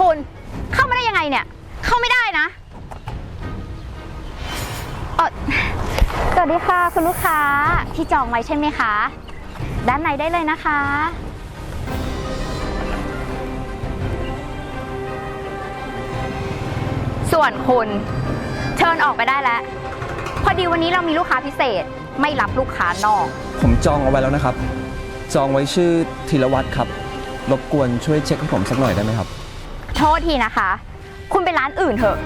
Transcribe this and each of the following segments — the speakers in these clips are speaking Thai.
คุณ เข้ามาได้ยังไงเนี่ย เข้าไม่ได้นะเอ่อสวัสดีค่ะคุณลูกค้าที่จองไว้ใช่ไหมคะ ด้านในได้เลยนะคะ ส่วนคุณ เชิญออกไปได้แล้ว พอดีวันนี้เรามีลูกค้าพิเศษไม่รับลูกค้านอก ผมจองเอาไว้แล้วนะครับ จองไว้ชื่อธีรวัตรครับ รบกวนช่วยเช็คให้ผมสักหน่อยได้ไหมครับ โทษทีนะคะ คุณไปร้านอื่นเถอะ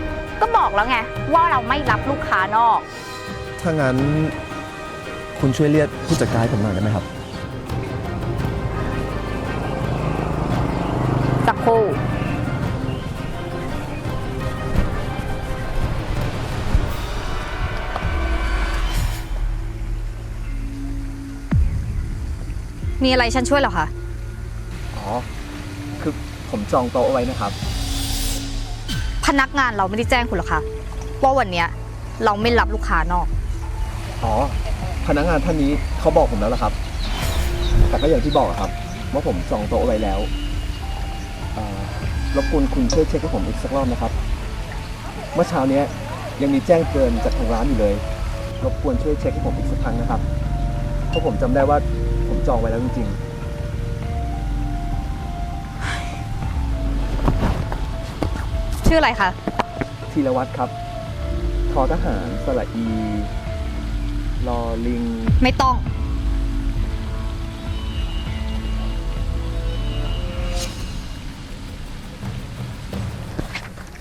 ก็บอกแล้วไง ว่าเราไม่รับลูกค้านอก ถ้างั้นคุณช่วยเรียกผู้จัดการให้ผมหน่อยได้ไหมครับ สักครู่ มีอะไรฉันช่วยเหรอคะ อ๋อคือ ผมจองโต๊ะเอาไว้นะครับ พนักงานเราไม่ได้แจ้งคุณหรอกคะว่าวันเนี้ยเราไม่รับลูกค้านอก อ๋อ พนักงานท่านนี้เขาบอกผมแล้วละครับ แต่ก็อย่างที่บอกอะครับ ว่าผมจองโต๊ะเอาไว้แล้วเอ่อรบกวนคุณช่วยเช็คให้ผมอีกสักรอบนะครับ เมื่อเช้าเนี้ยยังมีแจ้งเตือนจากทางร้านอยู่เลย รบกวนช่วยเช็คให้ผมอีกสักครั้งนะครับ เพราะผมจำได้ว่าผมจองไว้แล้วจริงๆ ชื่ออะไรคะธีรวัตรครับ ทอทหารสระอี ลอลิง ไม่ต้อง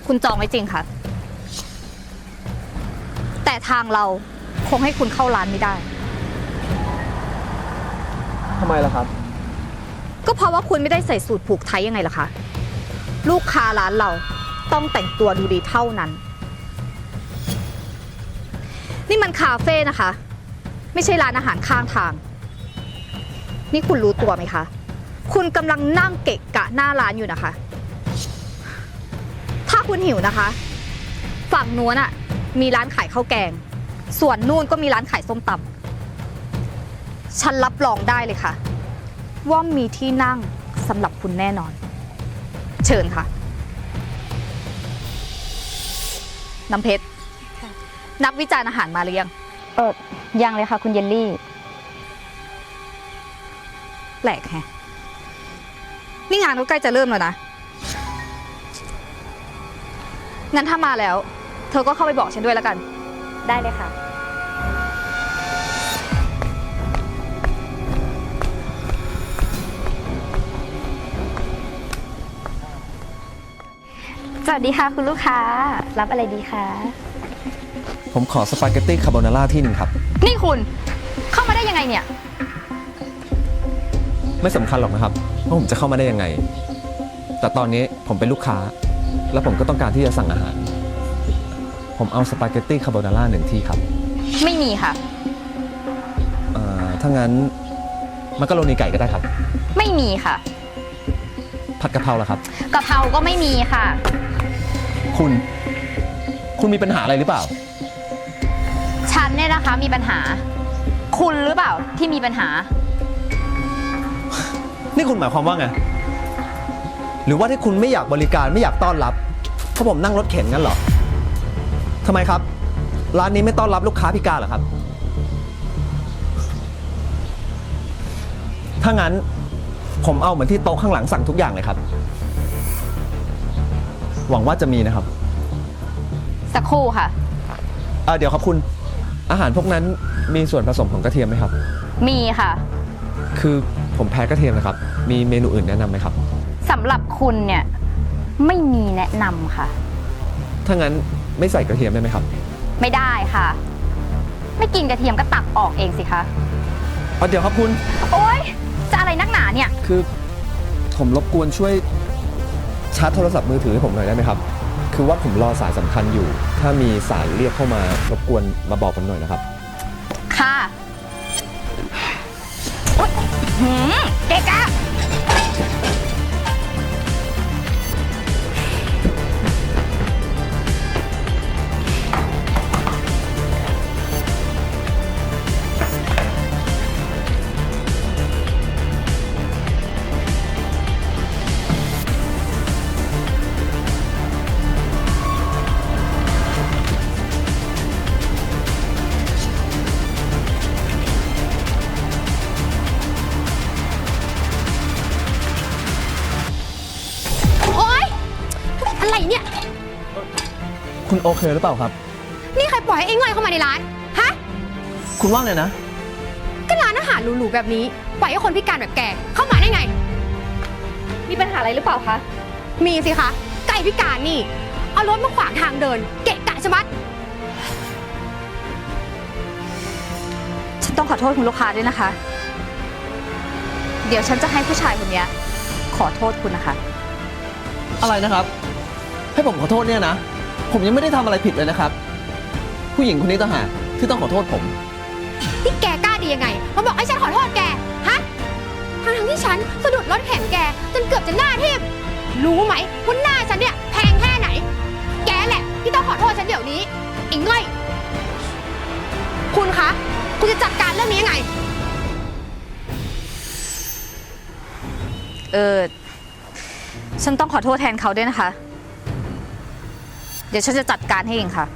คุณจองไว้จริงค่ะ แต่ทางเราคงให้คุณเข้าร้านไม่ได้ ทำไมล่ะครับ ก็เพราะว่าคุณไม่ได้ใส่สูตรผูกไทยยังไงล่ะคะ ลูกค้าร้านเรา ต้องแต่งตัวดูดีเท่านั้น นี่มันคาเฟ่นะคะ ไม่ใช่ร้านอาหารข้างทาง นี่คุณรู้ตัวไหมคะ คุณกำลังนั่งเกะกะหน้าร้านอยู่นะคะ ถ้าคุณหิวนะคะ ฝั่งนู้นอะมีร้านขายข้าวแกง ส่วนนู่นก็มีร้านขายส้มตำฉันรับรองได้เลยค่ะ ว่ามีที่นั่งสำหรับคุณแน่นอน เชิญค่ะ น้ำเพชรนักวิจารณ์อาหารมาหรือยังเออยังเลยค่ะ คุณเยลลี่ แปลกแฮะนี่งานก็ใกล้จะเริ่มแล้วนะ งั้นถ้ามาแล้ว เธอก็เข้าไปบอกฉันด้วยแล้วกัน ได้เลยค่ะ สวัสดีค่ะคุณลูกค้า รับอะไรดีคะผมขอสปาเกตตี้คาโบนาร่าที่หนึ่งครับ นี่คุณ เข้ามาได้ยังไงเนี่ย ไม่สำคัญหรอกนะครับว่าผมจะเข้ามาได้ยังไง แต่ตอนนี้ผมเป็นลูกค้า แล้วผมก็ต้องการที่จะสั่งอาหาร ผมเอาสปาเกตตี้คาโบนาร่าหนึ่งที่ครับไม่มีค่ะ เอ่อถ้างั้นมักกะโรนีไก่ก็ได้ครับ ไม่มีค่ะ ผัดกะเพราละครับ กะเพราก็ไม่มีค่ะ คุณ คุณมีปัญหาอะไรหรือเปล่า ฉันเนี่ยนะคะมีปัญหา คุณหรือเปล่าที่มีปัญหา นี่คุณหมายความว่าไง หรือว่าที่คุณไม่อยากบริการไม่อยากต้อนรับ เพราะผมนั่งรถเข็นงั้นเหรอทำไมครับ ร้านนี้ไม่ต้อนรับลูกค้าพิการเหรอครับ ถ้างั้น ผมเอาเหมือนที่โต๊ะข้างหลังสั่งทุกอย่างเลยครับ หวังว่าจะมีนะครับสักครู่ค่ะ เอ่อเดี๋ยวครับคุณอาหารพวกนั้นมีส่วนผสมของกระเทียมไหมครับ มีค่ะ คือผมแพ้กระเทียมนะครับ มีเมนูอื่นแนะนำไหมครับ สำหรับคุณเนี่ย ไม่มีแนะนำค่ะ ถ้างั้นไม่ใส่กระเทียมได้ไหมครับไม่ได้ค่ะ ไม่กินกระเทียมก็ตักออกเองสิคะ เอาเดี๋ยวครับคุณ โอ๊ เนี่ย คือผมรบกวนช่วยชาร์จโทรศัพท์มือถือให้ผมหน่อยได้ไหมครับ คือว่าผมรอสายสำคัญอยู่ ถ้ามีสายเรียกเข้ามารบกวนมาบอกผมหน่อยนะครับ คุณโอเคหรือเปล่าครับ นี่ใครปล่อยให้ไอ้ง่อยเข้ามาในร้าน ฮะ คุณว่าไงนะ ก็ร้านอาหารหรูๆแบบนี้ ปล่อยให้คนพิการแบบแกเข้ามาได้ไง มีปัญหาอะไรหรือเปล่าคะ มีสิคะ ไก่พิการนี่ เอารถมาขวางทางเดิน เกะกะชะมัด ฉันต้องขอโทษคุณลูกค้าด้วยนะคะ เดี๋ยวฉันจะให้ผู้ชายคนเนี้ยขอโทษคุณนะคะ อะไรนะครับ ให้ผมขอโทษเนี่ยนะ ผมยังไม่ได้ทำอะไรผิดเลยนะครับ ผู้หญิงคนนี้ต่างหากที่ต้องขอโทษผมนี่แกกล้าดียังไง มาบอกให้ฉันขอโทษแก ฮะทั้งทั้งๆที่ฉันสะดุดรถแข่งแก จนเกือบจะหน้าทิ่มรู้ไหมว่าหน้าฉันเนี่ยแพงแค่ไหน แกแหละที่ต้องขอโทษฉันเดี๋ยวนี้อิงง่อย คุณคะ คุณจะจัดการเรื่องนี้ยังไง เออ ฉันต้องขอโทษแทนเขาด้วยนะคะเดี๋ยวฉันจะจัดการให้เองค่ะ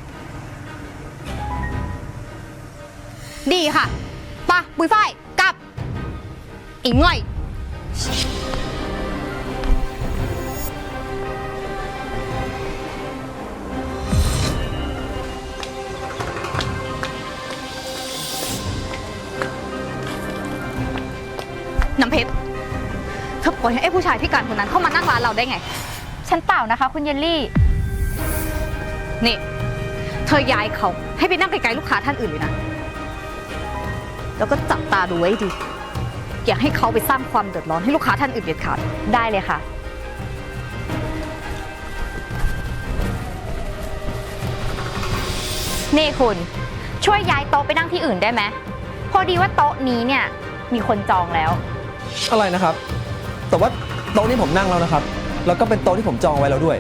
ดีค่ะปะบุยฝ้ายกลับอิงง่อย น้ำเพชรเธอปล่อยให้ไอ้ผู้ชายพิการคนนั้นเข้ามานั่งร้านเราได้ไง ฉันเปล่านะคะ คุณเยลลี่ นี่ เธอย้ายเขาให้ไปนั่งไกลๆลูกค้าท่านอื่นเลยนะ แล้วก็จับตาดูไว้ให้ดี อย่าให้เขาไปสร้างความเดือดร้อนให้ลูกค้าท่านอื่นเด็ดขาดได้เลยค่ะ นี่คุณ ช่วยย้ายโต๊ะไปนั่งที่อื่นได้ไหมพอดีว่าโต๊ะนี้เนี่ยมีคนจองแล้ว อะไรนะครับ แต่ว่าโต๊ะนี้ผมนั่งแล้วนะครับ แล้วก็เป็นโต๊ะที่ผมจองไว้แล้วด้วย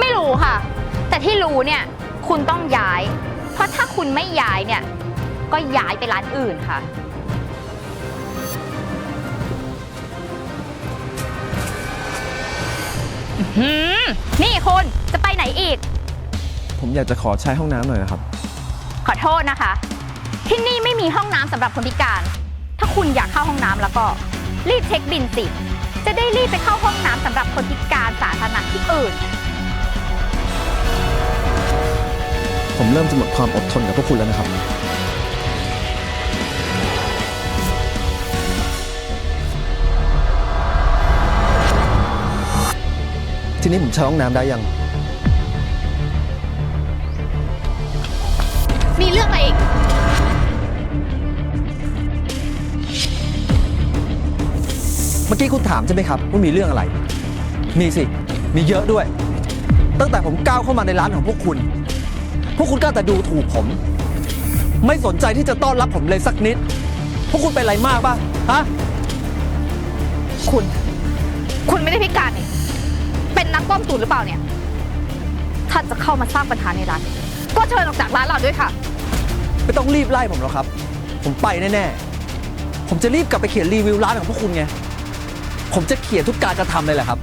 ไม่รู้ค่ะ แต่ที่รู้เนี่ยคุณต้องย้าย เพราะถ้าคุณไม่ย้ายเนี่ย ก็ย้ายไปร้านอื่นค่ะ หืม นี่คุณจะไปไหนอีก ผมอยากจะขอใช้ห้องน้ำหน่อยนะครับ ขอโทษนะคะ ที่นี่ไม่มีห้องน้ำสำหรับคนพิการ ถ้าคุณอยากเข้าห้องน้ำแล้วก็ รีบเช็คบินสิ จะได้รีบไปเข้าห้องน้ำสำหรับคนพิการสาธารณะที่อื่น ผมเริ่มจะหมดความอดทนกับพวกคุณแล้วนะครับ ทีนี้ผมใช้ห้องน้ำได้ยัง มีเรื่องอะไรอีก เมื่อกี้คุณถามใช่ไหมครับว่ามีเรื่องอะไร มีสิ มีเยอะด้วย ตั้งแต่ผมก้าวเข้ามาในร้านของพวกคุณ พวกคุณก็แต่ดูถูกผม ไม่สนใจที่จะต้อนรับผมเลยสักนิด พวกคุณเป็นอะไรมากป่ะ ฮะ คุณ คุณไม่ได้พิการนี่เป็นนักต้มตุ๋นหรือเปล่าเนี่ยถ้าจะเข้ามาสร้างปัญหาในร้าน ก็เชิญออกจากร้านเราด้วยค่ะ ไม่ต้องรีบไล่ผมหรอกครับ ผมไปแน่ๆ ผมจะรีบกลับไปเขียนรีวิวร้านของพวกคุณไง ผมจะเขียนทุกการกระทำเลยแหละครับ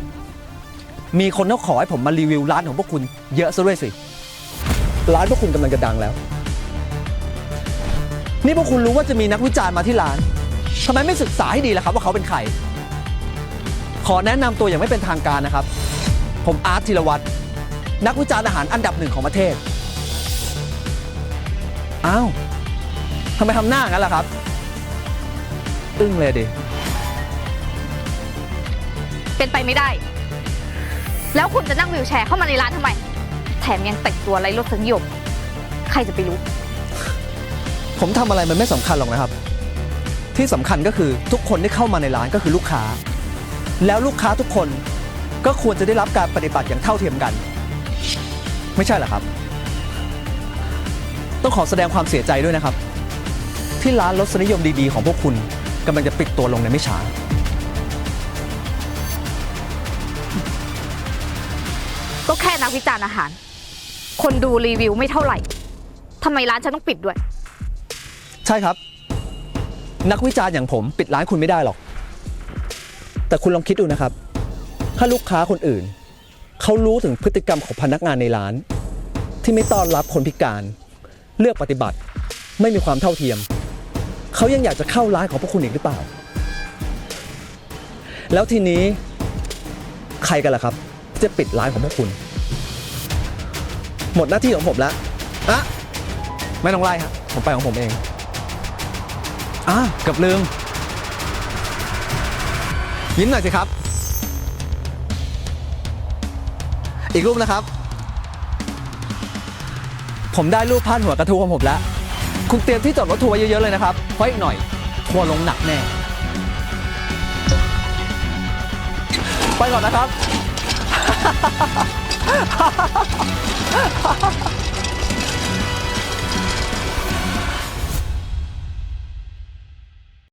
มีคนเขาขอให้ผมมารีวิวร้านของพวกคุณเยอะซะด้วยสิ ร้านพวกคุณกำลังจะดังแล้ว นี่พวกคุณรู้ว่าจะมีนักวิจารณ์มาที่ร้านทำไมไม่ศึกษาให้ดีล่ะครับ ว่าเขาเป็นใคร ขอแนะนำตัวอย่างไม่เป็นทางการนะครับ ผมอาร์ตธีรวัตรนักวิจารณ์อาหารอันดับหนึ่งของประเทศ อ้าวทำไมทำหน้างั้นล่ะครับ อึ้งเลยดิ เป็นไปไม่ได้ แล้วคุณจะนั่งวิวแชร์เข้ามาในร้านทำไม แถมยังแต่งตัวไร้รสนิยม ใครจะไปรู้ ผมทำอะไรมันไม่สำคัญหรอกนะครับ ที่สำคัญก็คือทุกคนที่เข้ามาในร้านก็คือลูกค้า แล้วลูกค้าทุกคนก็ควรจะได้รับการปฏิบัติอย่างเท่าเทียมกัน ไม่ใช่เหรอครับ ต้องขอแสดงความเสียใจด้วยนะครับ ที่ร้านรสนิยมดีๆ ของพวกคุณกำลังจะปิดตัวลงในไม่ช้า ก็แค่นักวิจารณ์อาหาร คนดูรีวิวไม่เท่าไหร่ทำไมร้านฉันต้องปิดด้วย ใช่ครับ นักวิจารณ์อย่างผมปิดร้านคุณไม่ได้หรอก แต่คุณลองคิดดูนะครับ ถ้าลูกค้าคนอื่น เขารู้ถึงพฤติกรรมของพนักงานในร้าน ที่ไม่ต้อนรับคนพิการ เลือกปฏิบัติ ไม่มีความเท่าเทียม เขายังอยากจะเข้าร้านของพวกคุณอีกหรือเปล่า แล้วทีนี้ใครกันล่ะครับ จะปิดร้านของพวกคุณ หมดหน้าที่ของผมแล้วอะไม่ต้องไล่ครับผมไปของผมเองอะเกับลืม ยิ้มหน่อยสิครับ อีกรูปนะครับ ผมได้รูปพาดหัวกระทู้ของผมแล้ว คุณเตรียมที่จอดรถทัวร์เยอะๆเลยนะครับ เพราะอีกหน่อย ทัวร์ลงหนักแน่ ไปก่อนนะครับ 哈哈哈哈哈哈！